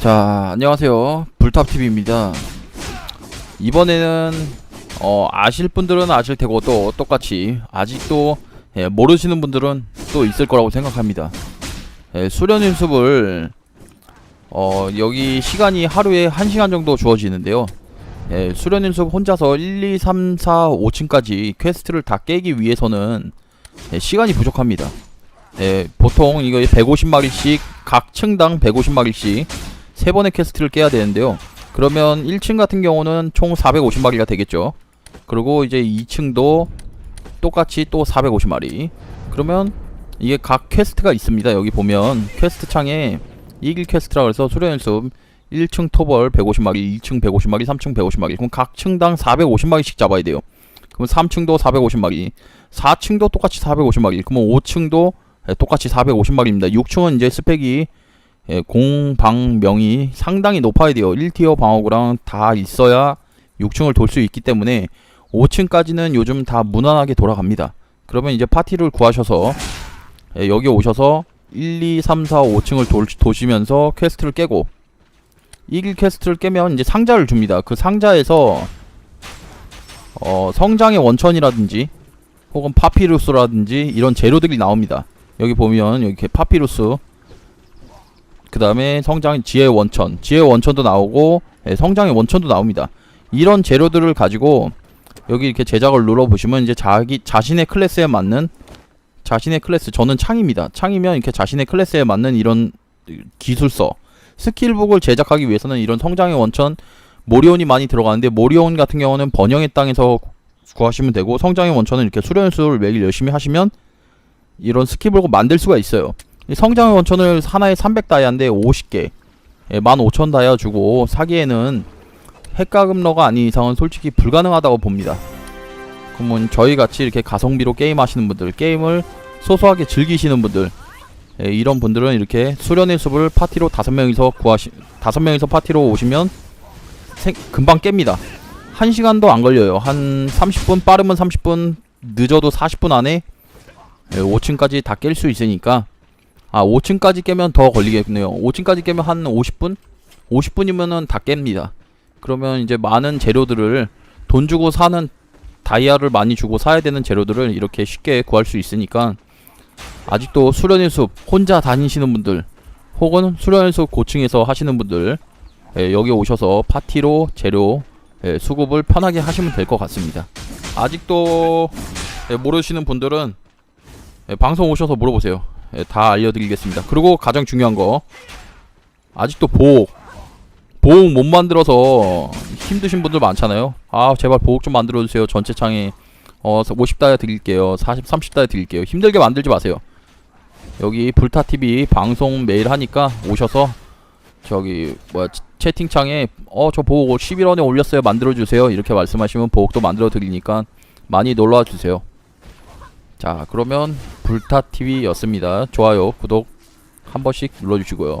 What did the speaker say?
자, 안녕하세요. 불탑TV입니다. 이번에는, 어, 아실 분들은 아실 테고, 또 똑같이, 아직도, 예, 모르시는 분들은 또 있을 거라고 생각합니다. 예, 수련 연습을, 어, 여기 시간이 하루에 1시간 정도 주어지는데요. 예, 수련 연습 혼자서 1, 2, 3, 4, 5층까지 퀘스트를 다 깨기 위해서는, 예, 시간이 부족합니다. 예, 보통 이거 150마리씩, 각 층당 150마리씩, 세 번의 퀘스트를 깨야 되는데요. 그러면 1층 같은 경우는 총 450마리가 되겠죠. 그리고 이제 2층도 똑같이 또 450마리. 그러면 이게 각 퀘스트가 있습니다. 여기 보면 퀘스트 창에 이길 퀘스트라고 해서 수련 연습 1층 토벌 150마리, 2층 150마리, 3층 150마리. 그럼 각 층당 450마리씩 잡아야 돼요. 그럼 3층도 450마리, 4층도 똑같이 450마리. 그러면 5층도 똑같이 450마리입니다. 6층은 이제 스펙이 예, 공방명이 상당히 높아야 돼요. 1티어 방어구랑 다 있어야 6층을 돌 수 있기 때문에 5층까지는 요즘 다 무난하게 돌아갑니다. 그러면 이제 파티를 구하셔서 예, 여기 오셔서 1, 2, 3, 4, 5층을 돌, 도시면서 퀘스트를 깨고 이길 퀘스트를 깨면 이제 상자를 줍니다. 그 상자에서 어, 성장의 원천이라든지 혹은 파피루스라든지 이런 재료들이 나옵니다. 여기 보면 이렇게 파피루스 그 다음에 성장 지혜 원천. 지혜 원천도 나오고 예, 성장의 원천도 나옵니다. 이런 재료들을 가지고 여기 이렇게 제작을 눌러 보시면 이제 자기 자신의 클래스에 맞는 자신의 클래스 저는 창입니다. 창이면 이렇게 자신의 클래스에 맞는 이런 기술서 스킬북을 제작하기 위해서는 이런 성장의 원천 모리온이 많이 들어가는데 모리온 같은 경우는 번영의 땅에서 구하시면 되고 성장의 원천은 이렇게 수련수를 매일 열심히 하시면 이런 스킬북을 만들 수가 있어요. 이 성장의 원천을 하나에 300다이아인데 50개 예, 15,000다이아 주고 사기에는 핵가금러가 아닌 이상은 솔직히 불가능하다고 봅니다 그러면 저희 같이 이렇게 가성비로 게임 하시는 분들 게임을 소소하게 즐기시는 분들 예, 이런 분들은 이렇게 수련의 숲을 파티로 다섯 명이서 구하시 다섯 명이서 파티로 오시면 생, 금방 깹니다. 한 시간도 안 걸려요. 한 30분 빠르면 30분 늦어도 40분 안에 예, 5층까지 다 깰 수 있으니까 아 5층까지 깨면 더 걸리겠네요. 5층까지 깨면 한 50분? 50분이면은 다 깹니다. 그러면 이제 많은 재료들을 돈 주고 사는 다이아를 많이 주고 사야 되는 재료들을 이렇게 쉽게 구할 수 있으니까 아직도 수련의 숲 혼자 다니시는 분들 혹은 수련의 숲 고층에서 하시는 분들 예, 여기 오셔서 파티로 재료 예, 수급을 편하게 하시면 될 것 같습니다. 아직도 예, 모르시는 분들은 예, 방송 오셔서 물어보세요 예, 다 알려드리겠습니다. 그리고 가장 중요한 거 아직도 보호 보호 못 만들어서 힘드신 분들 많잖아요. 아 제발 보호 좀 만들어주세요. 전체 창에 어 50다이아 드릴게요. 40, 30다이아 드릴게요. 힘들게 만들지 마세요. 여기 불타 TV 방송 매일 하니까 오셔서 저기 뭐야 채팅창에 어 저 보호 11원에 올렸어요. 만들어 주세요. 이렇게 말씀하시면 보호도 만들어 드리니까 많이 놀러와 주세요. 자 그러면 불타TV였습니다. 좋아요, 구독 한 번씩 눌러주시고요.